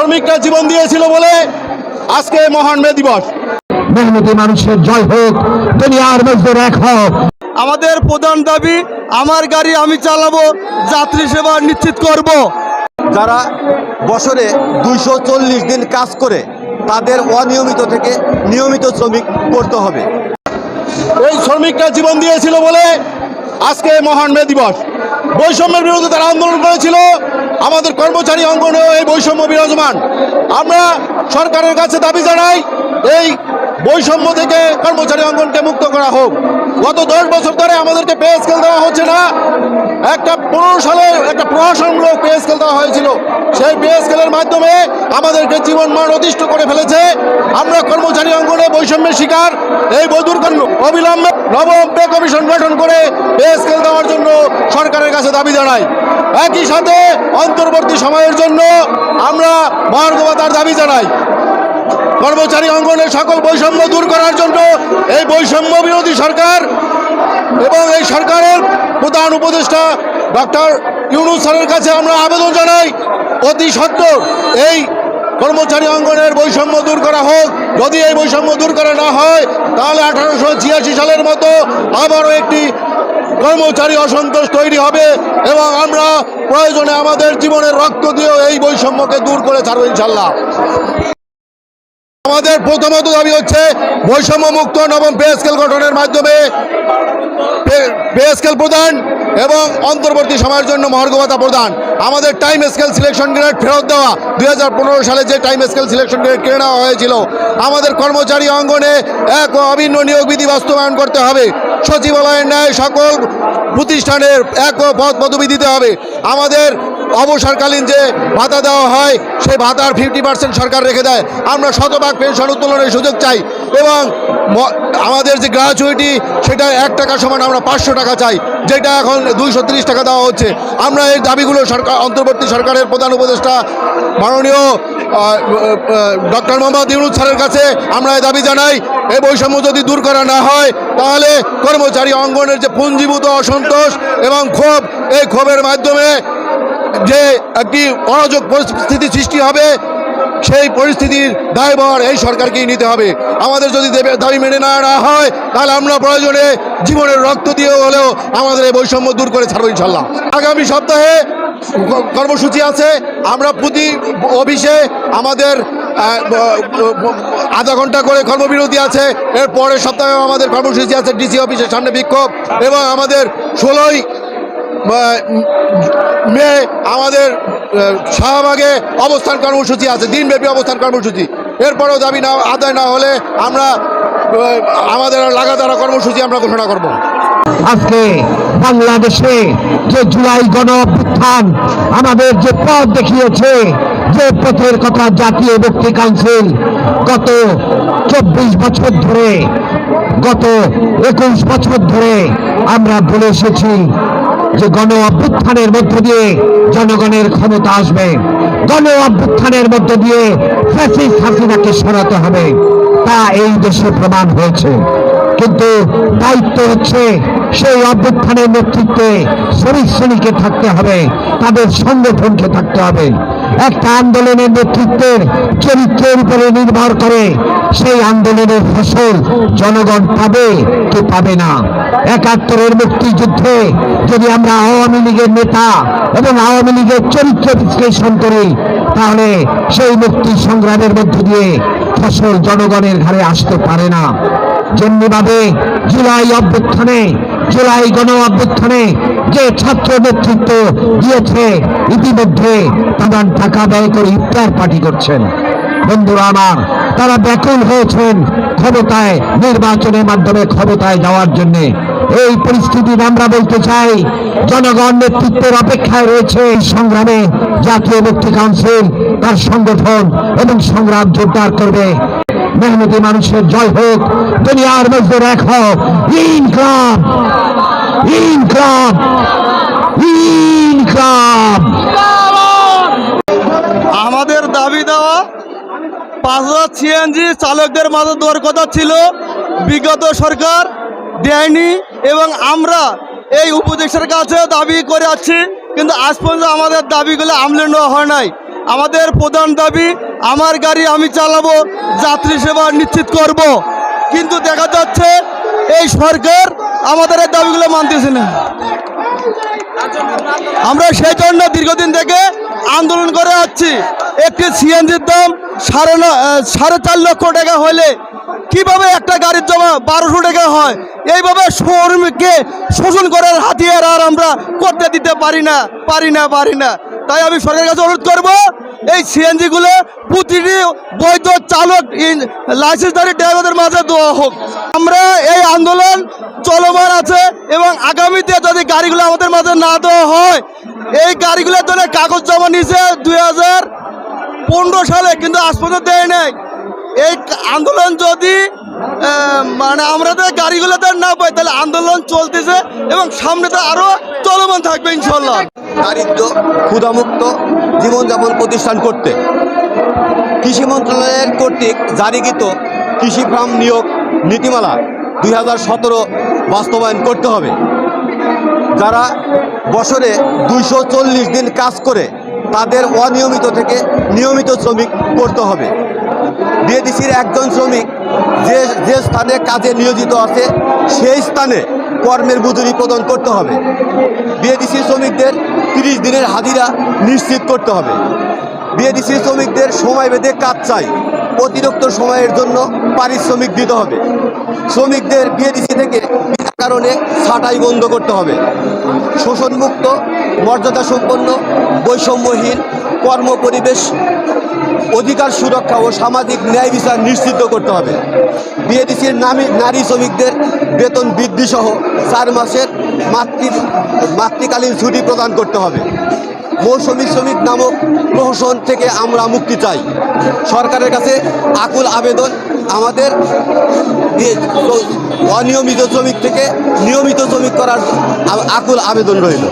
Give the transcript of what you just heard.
শ্রমিকরা জীবন দিয়েছিল বলে আজকে মহান মে দিবস। মেহনতি মানুষের জয় হোক দুনিয়ার মজদুর এক হোক। আমাদের প্রধান দাবি আমার গাড়ি আমি চালাবো যাত্রী সেবা নিশ্চিত করব। যারা বছরে দুইশো চল্লিশ দিন কাজ করে তাদের অনিয়মিত থেকে নিয়মিত শ্রমিক করতে হবে। এই শ্রমিকরা জীবন দিয়েছিল বলে আজকে মহান মে দিবস। বৈষম্যের বিরুদ্ধে তারা আন্দোলন করেছিল। আমাদের কর্মচারী অঙ্গনেও এই বৈষম্য বিরাজমান। আমরা সরকারের কাছে দাবি জানাই, এই বৈষম্য থেকে কর্মচারী অঙ্গনকে মুক্ত করা হোক। গত দশ বছর ধরে আমাদেরকে পে স্কেল দেওয়া হচ্ছে না। একটা পনেরো সালের একটা প্রশাসনমূলক পে স্কেল দেওয়া হয়েছিল। সেই পে স্কেলের মাধ্যমে আমাদেরকে জীবন মান অতিষ্ঠ করে ফেলেছে। আমরা কর্মচারী অঙ্গনে বৈষম্যের শিকার। এই বৈদুর অবিলম্বে নবম পে কমিশন গঠন করে পে স্কেল দেওয়ার জন্য সরকারের কাছে দাবি জানাই। একই সাথে অন্তর্বর্তী সময়ের জন্য আমরা মহার্গবতার দাবি জানাই। কর্মচারী অঙ্গনের সকল বৈষম্য দূর করার জন্য এই বৈষম্য বিরোধী সরকার এবং এই সরকারের প্রধান উপদেষ্টা ডক্টর ইউনুস স্যারের কাছে আমরা আবেদন জানাই, অতি সত্বর এই কর্মচারী অঙ্গনের বৈষম্য দূর করা হোক। যদি এই বৈষম্য দূর করা না হয়, তাহলে আঠারোশো ছিয়াশি সালের মতো আবারও একটি কর্মচারী অসন্তোষ তৈরি হবে এবং আমরা প্রয়োজনে আমাদের জীবনের রক্ত দিয়েও এই বৈষম্যকে দূর করে ছাড়বো ইনশাল্লাহ। আমাদের প্রথমত দাবি হচ্ছে বৈষম্য মুক্ত নবম পে স্কেল গঠনের মাধ্যমে পে স্কেল প্রদান এবং অন্তর্বর্তী সময়ের জন্য মহার্ঘ প্রদান। আমাদের টাইম স্কেল সিলেকশন গ্রেড ফেরত দেওয়া, দুই হাজার পনেরো সালে যে টাইম স্কেল সিলেকশন গ্রেড কেড়ে নেওয়া হয়েছিল, আমাদের কর্মচারী অঙ্গনে এক অভিন্ন নিয়োগ বিধি বাস্তবায়ন করতে হবে। সচিবালয়ের ন্যায় সকল প্রতিষ্ঠানের এক পদ পদবি দিতে হবে। আমাদের অবসরকালীন যে ভাতা দেওয়া হয়, সেই ভাতার ফিফটি পার্সেন্ট সরকার রেখে দেয়। আমরা শতভাগ পেনশন উত্তোলনের সুযোগ চাই এবং আমাদের যে গ্রাচুইটি সেটা এক টাকা সমান আমরা পাঁচশো টাকা চাই, যেটা এখন দুইশো টাকা দেওয়া হচ্ছে। আমরা এই দাবিগুলো সরকার, অন্তর্বর্তী সরকারের প্রধান উপদেষ্টা মাননীয় ডক্টর মোহাম্মদ ইউনুস স্যারের কাছে আমরা এই দাবি জানাই এই বৈষম্য যদি দূর করা না হয়, তাহলে কর্মচারী অঙ্গনের যে পুঞ্জীভূত অসন্তোষ এবং ক্ষোভ, এই ক্ষোভের মাধ্যমে যে একটি অরাজক পরিস্থিতি সৃষ্টি হবে, সেই পরিস্থিতির দায়ভার এই সরকারকেই নিতে হবে। আমাদের যদি দেবে- মেনে না হয়, তাহলে আমরা প্রয়োজনে জীবনের রক্ত দিয়ে হলেও আমাদের এই বৈষম্য দূর করে ছাড়বো ইনশাল্লাহ আগামী সপ্তাহে কর্মসূচি আছে। আমরা প্রতি অফিসে আমাদের আধা ঘণ্টা করে কর্মবিরতি আছে। এর পরের সপ্তাহে আমাদের কর্মসূচি আছে ডিসি অফিসের সামনে বিক্ষোভ। এবং আমাদের ষোলোই মে আমাদের শাহবাগে অবস্থান কর্মসূচি আছে, দিনব্যাপী অবস্থান কর্মসূচি। এরপরেও দাবি না, আদায় না হলে আমরা আমাদের লাগাতার কর্মসূচি আমরা ঘোষণা করব। আজকে বাংলাদেশে যে জুলাই গণ অভ্যুত্থান আমাদের যে পথ দেখিয়েছে, যে পথের কথা জাতীয় মুক্তি কাউন্সিল গত চব্বিশ বছর ধরে, গত একুশ বছর ধরে আমরা বলে এসেছি যে গণ অভ্যুত্থানের মধ্য দিয়ে জনগণের ক্ষমতা আসবে। গণ অভ্যুত্থানের মধ্য দিয়ে ফ্যাসিস্ট হাসিনাকে সরাতে হবে। তা এই দেশে প্রমাণ হয়েছে। কিন্তু দায়িত্ব হচ্ছে সেই অভ্যুত্থানের নেতৃত্বে শ্রমিক শ্রেণীকে থাকতে হবে, তাদের সংগঠনকে থাকতে হবে। একটা আন্দোলনের নেতৃত্বের চরিত্রের উপরে নির্ভর করে সেই আন্দোলনের ফসল জনগণ পাবে কি পাবে না। একাত্তরের মুক্তিযুদ্ধে যদি আমরা আওয়ামী লীগের নেতা এবং আওয়ামী লীগের চরিত্র বিশ্লেষণ করি, তাহলে সেই মুক্তি সংগ্রামের মধ্য দিয়ে ফসল জনগণের ঘরে আসতে পারে না। যেমনিভাবে জুলাই অভ্যুত্থানে, জুলাই গণ অভ্যুত্থানে যে ছাত্র নেতৃত্ব দিয়েছে, ইতিমধ্যে তারা টাকা ব্যয় করে ইফতার পার্টি করছেন। বন্ধুরা আমার, তারা ব্যাকুল হয়েছেন ক্ষমতায়, নির্বাচনের মাধ্যমে ক্ষমতায় যাওয়ার জন্য। এই পরিস্থিতিতে আমরা বলতে চাই, জনগণ নেতৃত্বের অপেক্ষায় রয়েছে এই সংগ্রামে। জাতীয় মুক্তি কাউন্সিল তার সংগঠন এবং সংগ্রাম জোরদার করবে। মেহনতি মানুষের জয় হোক, দুনিয়ার মজদুর এক হোক। ইনকলাব ইনকলাব ইনকলাব। আমাদের দাবি দেওয়া পাঁচ হাজার সিএনজি চালকদের মাঝে দেওয়ার কথা ছিল। বিগত সরকার দেয়নি এবং আমরা এই উপদেশের কাছে দাবি করে আছি কিন্তু আজ পর্যন্ত আমাদের দাবিগুলো আমলে নেওয়া হয় নাই। আমাদের প্রধান দাবি, আমার গাড়ি আমি চালাবো, যাত্রী সেবা নিশ্চিত করব। কিন্তু দেখা যাচ্ছে এই সরকার আমাদের এই দাবিগুলো মানতেছে না। আমরা সেই জন্য দীর্ঘদিন থেকে আন্দোলন করে আসছি। একটি সিএনজির দাম সাড়ে সাড়ে চার লক্ষ টাকা হলে কীভাবে একটা গাড়ির জমা বারোশো টাকা হয়? এইভাবে শ্রমিককে শোষণ করার হাতিয়ার আর আমরা করতে দিতে পারি না পারি না পারি না। তাই আমি সরকারের কাছে অনুরোধ করব এই সিএনজিগুলো প্রতিটি বৈধ চালক লাইসেন্সধারী ড্রাইভারদের মাঝে দেওয়া হোক। আমরা এই আন্দোলন চলমান আছে এবং আগামীতে যদি গাড়িগুলো আমাদের মাঝে না দেওয়া হয়, এই গাড়িগুলোর জন্য কাগজ জমা নিয়েছে দুই হাজার পনেরো সালে, কিন্তু আজ পর্যন্ত দেয় নাই। এই আন্দোলন যদি মানে আমরা তো গাড়িগুলোতে না পাই তাহলে আন্দোলন চলতেছে এবং সামনে তো আরও চলমান থাকবে ইনশাল্লাহ দারিদ্র ক্ষুধামুক্ত জীবনযাপন প্রতিষ্ঠান করতে কৃষি মন্ত্রণালয়ের কর্তৃক জারিকৃত কৃষি ফার্ম নিয়োগ নীতিমালা দুই হাজার সতেরো বাস্তবায়ন করতে হবে। যারা বছরে দুইশো চল্লিশ দিন কাজ করে, তাদের অনিয়মিত থেকে নিয়মিত শ্রমিক করতে হবে। বিএডিসির একজন শ্রমিক যে যে স্থানে কাজে নিয়োজিত আছে, সেই স্থানে কর্মের মজুরি প্রদান করতে হবে। বিএডিসি শ্রমিকদের তিরিশ দিনের হাজিরা নিশ্চিত করতে হবে। বিএডিসি শ্রমিকদের সময় বেঁধে কাজ চাই। অতিরিক্ত সময়ের জন্য পারিশ্রমিক দিতে হবে। শ্রমিকদের বিএডিসি থেকে বিনা কারণে ছাঁটাই বন্ধ করতে হবে। শোষণমুক্ত মর্যাদা সম্পন্ন বৈষম্যহীন কর্মপরিবেশ অধিকার সুরক্ষা ও সামাজিক ন্যায় বিচার নিশ্চিত করতে হবে। বিএডিসির নামী নারী শ্রমিকদের বেতন বৃদ্ধি সহ চার মাসের মাতৃ, মাতৃকালীন ছুটি প্রদান করতে হবে। মৌসুমী শ্রমিক নামক প্রহসন থেকে আমরা মুক্তি চাই। সরকারের কাছে আকুল আবেদন। আমাদের অনিয়মিত শ্রমিক থেকে নিয়মিত শ্রমিক করার আকুল আবেদন রইল।